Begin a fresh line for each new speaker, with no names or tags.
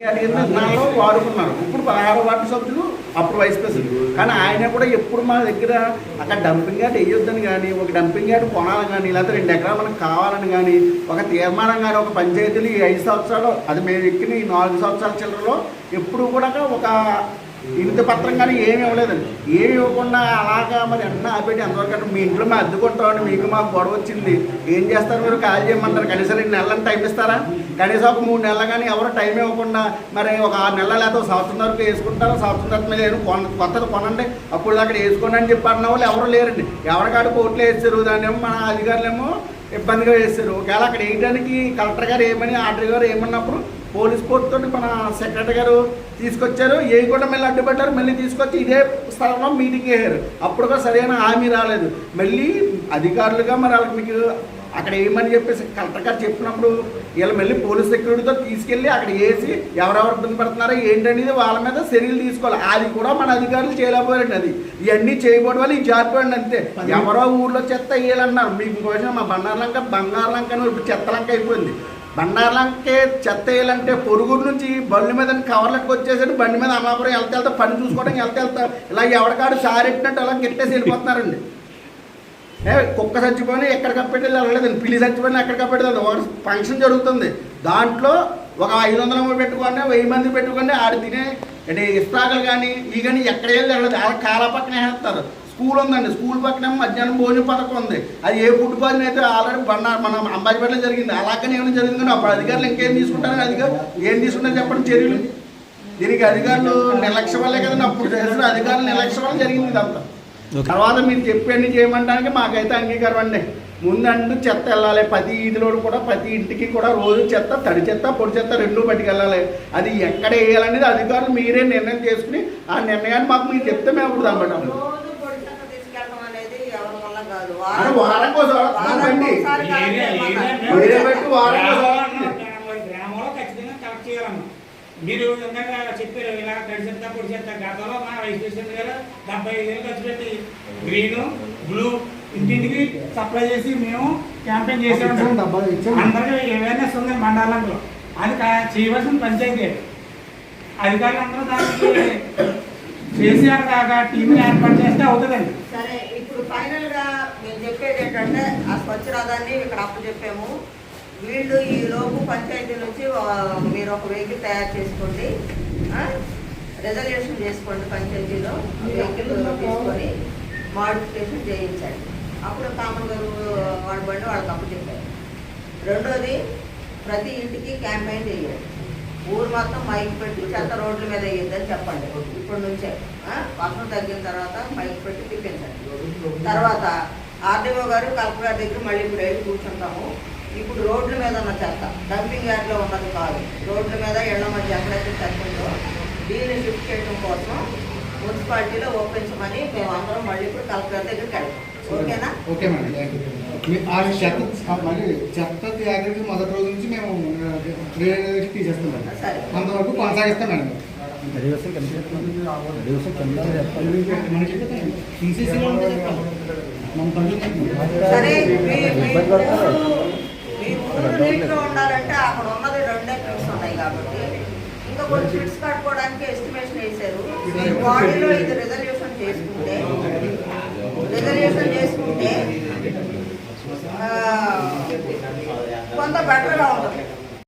అడిగిన వాడుకున్నారు. ఇప్పుడు పదహారు వార్డు సభ్యులు అప్పుడు వైస్ ప్రెసిడెంట్ కానీ ఆయన కూడా ఎప్పుడు మా దగ్గర అక్కడ డంపింగ్ యార్డ్ వేయొద్దని కానీ ఒక డంపింగ్ యార్డ్ కొనాలని కానీ లేకపోతే రెండు ఎకరాలు మనకు కావాలని కానీ ఒక తీర్మానం కానీ ఒక పంచాయతీలు ఈ ఐదు సంవత్సరాలు అది మేము ఎక్కిన ఈ నాలుగు సంవత్సరాల చిల్లరలో ఎప్పుడు కూడా ఒక ఇంటి పత్రం కానీ ఏమి ఇవ్వలేదండి. ఏమి ఇవ్వకుండా అలాగా మరి అన్న ఆపేటి ఎంతవరకు మీ ఇంట్లో మేము అద్దుకుంటామని మీకు మాకు గొడవ వచ్చింది. ఏం చేస్తారు మీరు? కాల్ చేయమంటారు కనీసం రెండు నెలలను టైం ఇస్తారా? కనీసం ఒక మూడు నెలలు కానీ ఎవరు టైం ఇవ్వకుండా మరి ఒక ఆరు నెలలు లేకపోతే సంవత్సరం వరకు వేసుకుంటారు? సంవత్సరం తర్వాత మీరు కొన కొత్తది కొనండి. అప్పుడు అక్కడ వేసుకోండి అని చెప్పి అన్న వాళ్ళు ఎవరు లేరండి. ఎవరికాడ కోట్లు వేస్తారు? దాన్ని ఏమో మన అధికారులేమో ఇబ్బందిగా వేశారు ఒకవేళ అక్కడ వేయడానికి కలెక్టర్ గారు ఏమని ఆర్డర్ గారు ఏమన్నప్పుడు పోలీస్ కోర్టుతో మన సెక్రటరీ గారు తీసుకొచ్చారు. ఏ కూడా మళ్ళీ అడ్డుపెట్టారు మళ్ళీ తీసుకొచ్చి ఇదే స్థలంలో మీటింగ్ వేశారు. అప్పుడు కూడా సరైన హామీ రాలేదు. మళ్ళీ అధికారులుగా మరి వాళ్ళకి మీకు అక్కడ ఏమని చెప్పేసి కలెక్టర్ గారు చెప్పినప్పుడు వీళ్ళు మళ్ళీ పోలీస్ సెక్యూరిటీతో తీసుకెళ్ళి అక్కడ వేసి ఎవరెవరు ఇబ్బంది పడుతున్నారో ఏంటనేది వాళ్ళ మీద చర్యలు తీసుకోవాలి. అది కూడా మన అధికారులు చేయలేకపోయారండి అది. ఇవన్నీ చేయకపోవడం వల్ల ఈ జారిపోయండి అంతే. ఎవరో ఊర్లో చెత్త వేయాలన్నారు. మీకు కోసం మా బంగారులంక బంగారులంక ఇప్పుడు చెత్తలంక అయిపోయింది. బండార్లంకే చెత్త వేయాలంటే పొరుగురు నుంచి బండి మీద కవర్లకు వచ్చేసరికి బండి మీద అమలాపురం వెళ్తే వెళ్తా పని చూసుకోవడానికి వెళ్తే వెళ్తా ఇలా ఎవరికాడు సారెట్టినట్టు అలా గిట్టేసి వెళ్ళిపోతున్నారండి. కుక్క చచ్చిపోయినా ఎక్కడ కప్పెట్టి వెళ్ళలేదండి పిల్లి చచ్చిపోయినా ఎక్కడ కప్పెట్టలేదు ఒక ఫంక్షన్ జరుగుతుంది. దాంట్లో ఒక ఐదు వందల మంది పెట్టుకోండి వెయ్యి మంది పెట్టుకోండి ఆడ తినే అంటే ఇస్తాకలు కానీ ఈ కానీ ఎక్కడ వెళ్ళి వెళ్ళదు ఆ కాల పక్కన వేస్తారు. స్కూల్ ఉందండి. స్కూల్ పక్కన మధ్యాహ్నం భోజన పథకం ఉంది. అది ఏ ఫుడ్ పాయిజన్ అయితే ఆల్రెడీ బండ మన అంబాజీపేటలో జరిగింది. అలాగనే ఏమైనా జరిగింది అప్పుడు అధికారులు ఇంకేం తీసుకుంటారు? అధికారులు ఏం తీసుకుంటారు చెప్పండి చర్యలు? దీనికి అధికారులు నిర్లక్ష్యం వల్లే కదండి అప్పుడు చేసిన అధికారులు నిర్లక్ష్యం వల్ల జరిగింది ఇదంతా. తర్వాత మీరు చెప్పండి చేయమంటానికి మాకైతే అంగీకారం అండి ముందంటూ చెత్త వెళ్ళాలి. ప్రతి ఈదిలో కూడా ప్రతి ఇంటికి కూడా రోజు చెత్త తడి చెత్త పొడి చెత్త రెండు పట్టుకెళ్ళాలి. అది ఎక్కడ వేయాలనేది అధికారులు మీరే నిర్ణయం చేసుకుని ఆ నిర్ణయాన్ని మాకు మీరు చెప్తే మేము అప్పుడు. అని వారం కోసం. వేరే కోసం
మీరు ఇందాక చెప్పారు ఇలా తడి చెత్త పొడి చెత్త గతంలో మా వైస్ ప్రెసిడెంట్ గారు డెబ్బై ఐదు వేలు ఖర్చు పెట్టి గ్రీన్ బ్లూ ఇంటింటికి సప్లై చేసి మేము క్యాంపెయిన్ చేసాము అందరికీ అవేర్నెస్ ఉంది మండలంలో. అది చేయవలసిన పంచాయతీ అధికారులు అందరూ దానికి చేసి అక్కడ టీంని ఏర్పాటు చేస్తే అవుతుందండి.
సరే ఇప్పుడు ఫైనల్గా మేము చెప్పేది ఏంటంటే ఆ స్వచ్ఛ రథాన్ని ఇక్కడ అప్పు చెప్పాము వీళ్ళు ఈ లోపు పంచాయతీ నుంచి మీరు ఒక వెహికల్ తయారు చేసుకోండి. రిజర్వేషన్ చేసుకోండి పంచాయతీలో. వెహికల్ తీసుకొని మాడిఫికేషన్ చేయించండి. అప్పుడు కామన్ గారు వాడి బండి వాళ్ళకి అప్పు చెప్పారు. రెండోది ప్రతి ఇంటికి క్యాంపెయిన్ చేయాలి ఊరు మొత్తం మైక్ పెట్టి చెత్త రోడ్ల మీద వేయద్దని చెప్పండి. ఇప్పటి నుంచే? వర్షం తగ్గిన తర్వాత మైక్ పెట్టి తిప్పించండి. తర్వాత ఆర్డీఓ గారు కలెక్టర్ గారి దగ్గర మళ్ళీ ఇప్పుడు వెళ్ళి కూర్చుంటాము. ఇప్పుడు రోడ్ల మీద ఉన్న చెత్త డంపింగ్ యార్డ్లో ఉన్నది కాదు. రోడ్ల మీద ఇళ్ళ మధ్య ఎక్కడైతే చెత్త ఉందో దీన్ని షిఫ్ట్ చేయడం కోసం మున్సిపాలిటీలో ఒప్పించమని మేము అందరం మళ్ళీ ఇప్పుడు కలెక్టర్ గారి దగ్గరికి వెళ్తాం ఓకేనా?
Okay madam. థ్యాంక్ యూ మీ- ఆ చెత్త మరి చెత్త త్యాగరికి మొదటి రోజు నుంచి మేము వేరే తీసేస్తాం మేడం.
సరే.
అంతవరకు కొనసాగిస్తాం మేడం. మనకి తీసేసి మన పనులు
సరే నీట్గా ఉండాలంటే అక్కడ ఉన్నది రెండే ఫిట్స్ ఉన్నాయి కాబట్టి. ఇంకా కొన్ని ఫిట్స్ కట్టుకోవడానికి ఎస్టిమేషన్ వేశారు. బాడీలో ఇది రిజల్యూషన్ చేసుకుంటే